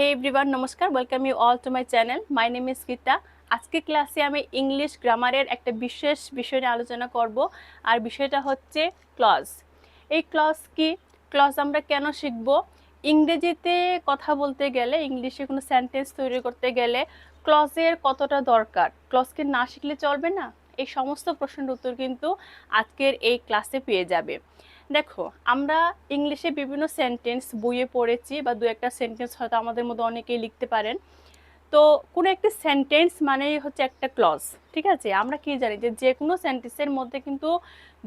হে everyone নমস্কার। Welcome you all to my channel my name is Geeta আজকে ক্লাসে আমি ইংলিশ গ্রামারের একটা বিশেষ বিষয় নিয়ে আলোচনা করব, আর বিষয়টা হচ্ছে ক্লজ এই ক্লজ কি? ক্লজ আমরা কেন শিখব? ইংরেজিতে কথা বলতে গেলে, ইংলিশে কোনো সেন্টেন্স তৈরি করতে গেলে ক্লজের কতটা দরকার? ক্লজকে না শিখলে চলবে না? এই সমস্ত প্রশ্নের উত্তর কিন্তু আজকের এই ক্লাসে পেয়ে যাবে। দেখো, আমরা ইংলিশে বিভিন্ন সেন্টেন্স বইয়ে পড়েছি বা দু একটা সেন্টেন্স হয়তো আমাদের মধ্যে অনেকেই লিখতে পারেন। তো কোনো একটি সেন্টেন্স মানেই হচ্ছে একটা ক্লজ ঠিক আছে? আমরা কি জানি যে যে কোনো সেন্টেন্সের মধ্যে কিন্তু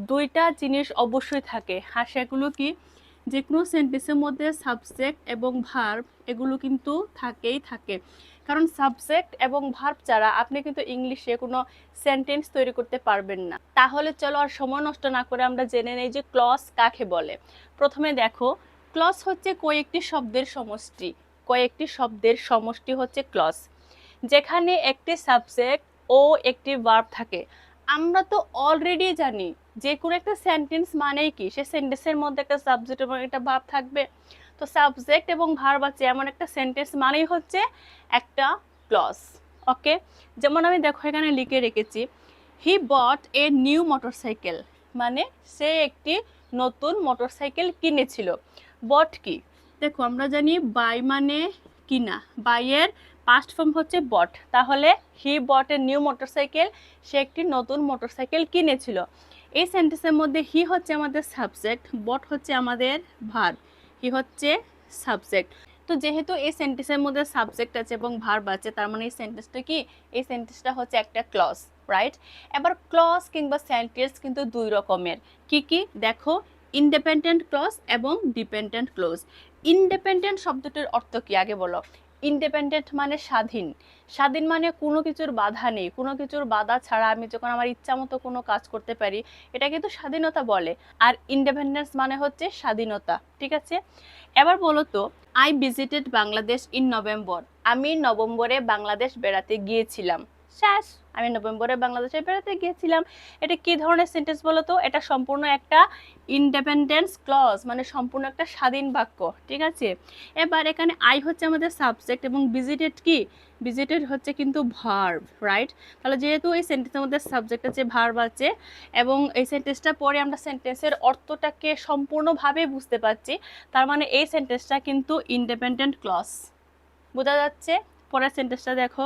দুইটা জিনিস অবশ্যই থাকে, আর সেগুলো কি? যে কোনো সেন্টেন্সের মধ্যে সাবজেক্ট এবং ভার্ব এগুলো কিন্তু থাকেই থাকে। কারণ সাবজেক্ট এবং ভার্ব ছাড়া আপনি কিন্তু ইংলিশে কোনো সেন্টেন্স তৈরি করতে পারবেন না। তাহলে চলো আর সময় নষ্ট না করে আমরা জেনে নেই যে ক্লস কাকে বলে। প্রথমে দেখো ক্লস হচ্ছে কয়েকটি শব্দের সমষ্টি। কয়েকটি শব্দের সমষ্টি হচ্ছে ক্লস যেখানে একটি সাবজেক্ট ও একটি ভার্ব থাকে। আমরা তো অলরেডি জানি যে কোনো একটা সেন্টেন্স মানেই কি? সে সেন্টেন্সের মধ্যে একটা সাবজেক্ট এবং একটা ভাব থাকবে। তো সাবজেক্ট এবং ভার্ব আছে এমন একটা সেন্টেন্স মানেই হচ্ছে একটা ক্লজ ওকে যেমন আমি দেখো এখানে লিখে রেখেছি হি বট এ নিউ মোটরসাইকেল মানে সে একটি নতুন মোটরসাইকেল কিনেছিল। বট কি? দেখো আমরা জানি বাই মানে কিনা বাইয়ের পাস্ট ফর্ম হচ্ছে বট তাহলে হি বট এ নিউ মোটরসাইকেল সে একটি নতুন মোটরসাইকেল কিনেছিল। এই সেন্টেন্সের মধ্যে হি হচ্ছে আমাদের সাবজেক্ট বট হচ্ছে আমাদের ভার্ব হি হচ্ছে সাবজেক্ট তো যেহেতু এই সেন্টেন্সের মধ্যে সাবজেক্ট আছে এবং ভার্ব আছে, তার মানে এই সেন্টেন্সটা কি? এই সেন্টেন্সটা হচ্ছে একটা ক্লজ রাইট এবার ক্লজ কিংবা সেন্টেন্স কিন্তু দুই রকমের। কি কি? দেখো ইন্ডিপেন্ডেন্ট ক্লজ এবং ডিপেন্ডেন্ট ক্লোজ ইন্ডিপেন্ডেন্ট শব্দটির অর্থ কি? আগে বলো। ইন্ডিপেন্ডেন্ট মানে স্বাধীন। স্বাধীন মানে কোনো কিছুর বাধা নেই। কোনো কিছুর বাধা ছাড়া আমি যখন আমার ইচ্ছা মতো কোনো কাজ করতে পারি, এটা কিন্তু স্বাধীনতা বলে। আর ইন্ডিপেন্ডেন্স মানে হচ্ছে স্বাধীনতা, ঠিক আছে? এবার বলো তো I visited Bangladesh in November আমি নভেম্বরে বাংলাদেশ বেড়াতে গিয়েছিলাম। শেষ আমি নভেম্বরে বাংলাদেশে বেড়াতে গিয়েছিলাম। এটা কি ধরনের সেন্টেন্স বলো তো এটা সম্পূর্ণ একটা ইন্ডিপেন্ডেন্স ক্লজ মানে সম্পূর্ণ একটা স্বাধীন বাক্য, ঠিক আছে? এবার এখানে আই হচ্ছে আমাদের সাবজেক্ট এবং ভিজিটেড কি? ভিজিটেড হচ্ছে কিন্তু ভার্ব রাইট তাহলে যেহেতু এই সেন্টেন্সের মধ্যে সাবজেক্ট আছে ভার্ব আছে, এবং এই সেন্টেন্সটা পরে আমরা সেন্টেন্সের অর্থটাকে সম্পূর্ণভাবে বুঝতে পারছি, তার মানে এই সেন্টেন্সটা কিন্তু ইন্ডিপেন্ডেন্ট ক্লজ বোঝা যাচ্ছে? পরের সেন্টেন্সটা দেখো।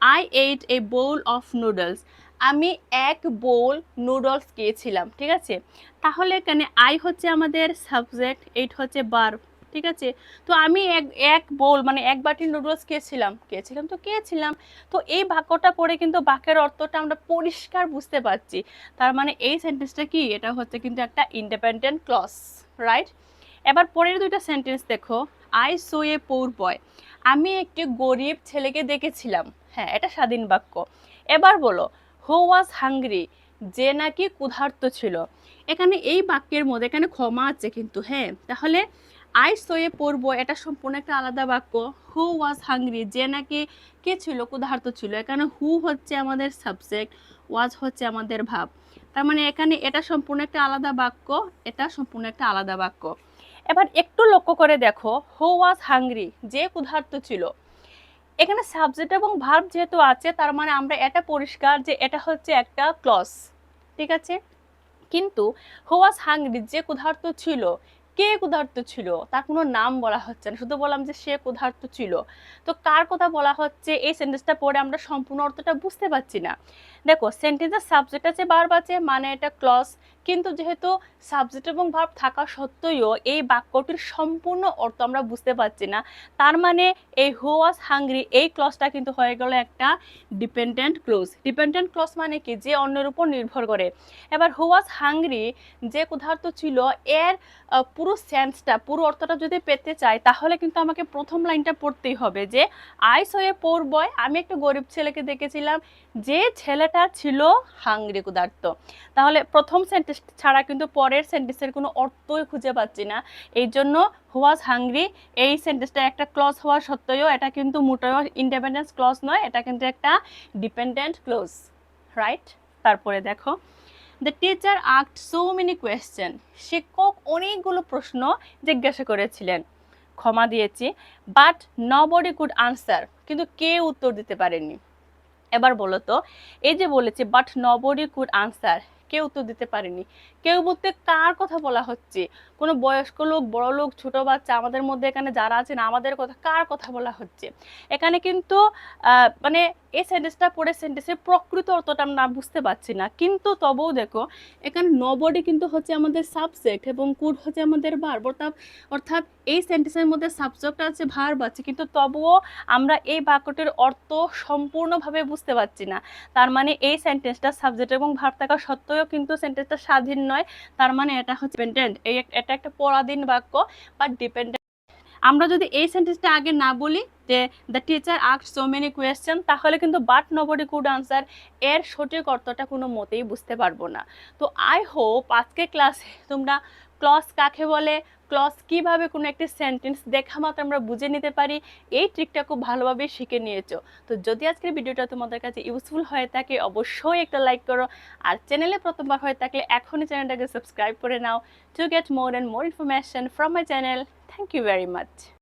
I ate a bowl of noodles আমি এক বোল নুডলস খেয়েছিলাম, ঠিক আছে? তাহলে এখানে আই হচ্ছে আমাদের সাবজেক্ট এইট হচ্ছে বার ঠিক আছে? তো আমি এক এক বোল মানে এক বাটি নুডলস খেয়েছিলাম খেয়েছিলাম তো খেয়েছিলাম। তো এই বাক্যটা পড়ে কিন্তু বাক্যের অর্থটা আমরা পরিষ্কার বুঝতে পারছি। তার মানে এই সেন্টেন্সটা কি? এটা হচ্ছে কিন্তু একটা ইন্ডিপেন্ডেন্ট ক্লস রাইট এবার পরের দুইটা সেন্টেন্স দেখো। আই সো এ পৌর বয় আমি একটি গরিব ছেলেকে দেখেছিলাম। হ্যাঁ এটা স্বাধীন বাক্য। এবার বলো হু ওয়াজ হাংরি যে নাকি ক্ষুধার্ত ছিল। এখানে এই বাক্যের মধ্যে এখানে ক্ষমা আছে কিন্তু হ্যাঁ। তাহলে আই সোয়ে পড়ব, এটা সম্পূর্ণ একটা আলাদা বাক্য। হু ওয়াজ হাংরি যে নাকি কে ছিল? ক্ষুধার্ত ছিল। এখানে হু হচ্ছে আমাদের সাবজেক্ট ওয়াজ হচ্ছে আমাদের ভাব। তার মানে এখানে এটা সম্পূর্ণ একটা আলাদা বাক্য, এটা সম্পূর্ণ একটা আলাদা বাক্য। এবার একটু লক্ষ্য করে দেখো হু ওয়াজ হাংরি যে ক্ষুধার্ত ছিল। এখানে সাবজেক্ট এবং ভার্ব যেহেতু আছে, তার মানে আমরা এটা পরিষ্কার যে এটা হচ্ছে একটা ক্লস ঠিক আছে? কিন্তু হু ওয়াজ হাংরি যে ক্ষুধার্ত ছিল, কে ক্ষুধার্ত ছিল, তার কোনো নাম বলা হচ্ছে না। শুধু বললাম যে সে ক্ষুধার্ত ছিল। তো কার কথা বলা হচ্ছে? এই সেন্টেন্সটা পড়ে আমরা সম্পূর্ণ অর্থটা বুঝতে পারছি না। দেখো সেন্টেন্সের সাবজেক্ট আছে ভার্ব আছে মানে এটা ক্লস কিন্তু যেহেতু সাবজেক্ট এবং ভার্ব থাকা সত্ত্বেও এই বাক্যটির সম্পূর্ণ অর্থ আমরা বুঝতে পারছি না, তার মানে এই হু ওয়াজ হাংরি এই ক্লসটা কিন্তু হয়ে গেল একটা ডিপেন্ডেন্ট ক্লোজ ডিপেন্ডেন্ট ক্লস মানে কি? যে অন্যের উপর নির্ভর করে। এবার হু ওয়াজ হাংরি যে ক্ষুধার্ত ছিল, এর পুরো সেন্সটা পুরো অর্থটা যদি পেতে চাই তাহলে কিন্তু আমাকে প্রথম লাইনটা পড়তেই হবে যে আইস হয়ে পড়বয় আমি একটা গরিব ছেলেকে দেখেছিলাম, যে ছেলেটা ছিল হাংরি ক্ষুধার্ত। তাহলে প্রথম সেন্টেন্স ছাড়া কিন্তু পরের সেন্টেন্সের কোনো অর্থই খুঁজে পাচ্ছি না। এই জন্য হুয়াজ হাংরি এই সেন্টেন্সটা একটা ক্লজ হওয়া সত্ত্বেও এটা কিন্তু মোটেও ইন্ডিপেন্ডেন্স ক্লজ নয়, এটা কিন্তু একটা ডিপেন্ডেন্ট ক্লোজ রাইট তারপরে দেখো the teacher asked so many questions শিক্ষক অনেকগুলো প্রশ্ন জিজ্ঞাসা করেছিলেন, ক্ষমা দিয়েছি বাট নবডি কুড আনসার কিন্তু কেউ উত্তর দিতে পারেনি এবার বলো তো, এই যে বলেছে বাট নবডি কুড আনসার কেউ উত্তর দিতে পারেনি। কেউ বলতে কার কথা বলা হচ্ছে? কোনো বয়স্ক লোক, বড় লোক, ছোট বাচ্চা আমাদের মধ্যে এখানে যারা আছেন, আমাদের কথা কার কথা বলা হচ্ছে? এখানে কিন্তু মানে এই সেন্টেন্সটা পড়ে সেন্টেন্সের প্রকৃত অর্থটা আমরা বুঝতে পারছি না। কিন্তু তবুও দেখো, এখানে নবডি কিন্তু হচ্ছে আমাদের সাবজেক্ট এবং কুড হচ্ছে আমাদের ভার্ব অর্থাৎ অর্থাৎ এই সেন্টেন্সের মধ্যে সাবজেক্ট আছে ভার্ব আছে। কিন্তু তবুও আমরা এই বাক্যটির অর্থ সম্পূর্ণভাবে বুঝতে পারছি না। তার মানে এই সেন্টেন্সটা সাবজেক্ট এবং ভার্ব থাকা সত্ত্বেও কিন্তু সেন্টেন্সটা স্বাধীন নয়। তার মানে এটা হচ্ছে ডিপেন্ডেন্ট এই এটা একটা পরাধীন বাক্য বা ডিপেন্ডেন্ট আমরা যদি এই সেন্টেন্সটা আগে না বলি যে দ্য টিচার আক সো মেনি কোয়েশ্চেন তাহলে কিন্তু বাট নবডি কুড আনসার এর সঠিক অর্থটা কোনো মতেই বুঝতে পারব না। তো আই হোপ আজকে ক্লাসে তোমরা ক্লস কাকে বলে ক্লস কীভাবে কোনো একটি সেন্টেন্স দেখা মাত্র আমরা বুঝে নিতে পারি, এই ট্রিকটা খুব ভালোভাবে শিখে নিয়েছো। তো যদি আজকের ভিডিওটা তোমাদের কাছে ইউজফুল হয়ে থাকে, অবশ্যই একটা লাইক করো। আর চ্যানেলে প্রথমবার হয়ে থাকলে এখনই চ্যানেলটাকে সাবস্ক্রাইব করে নাও to get more and more information from my channel thank you very much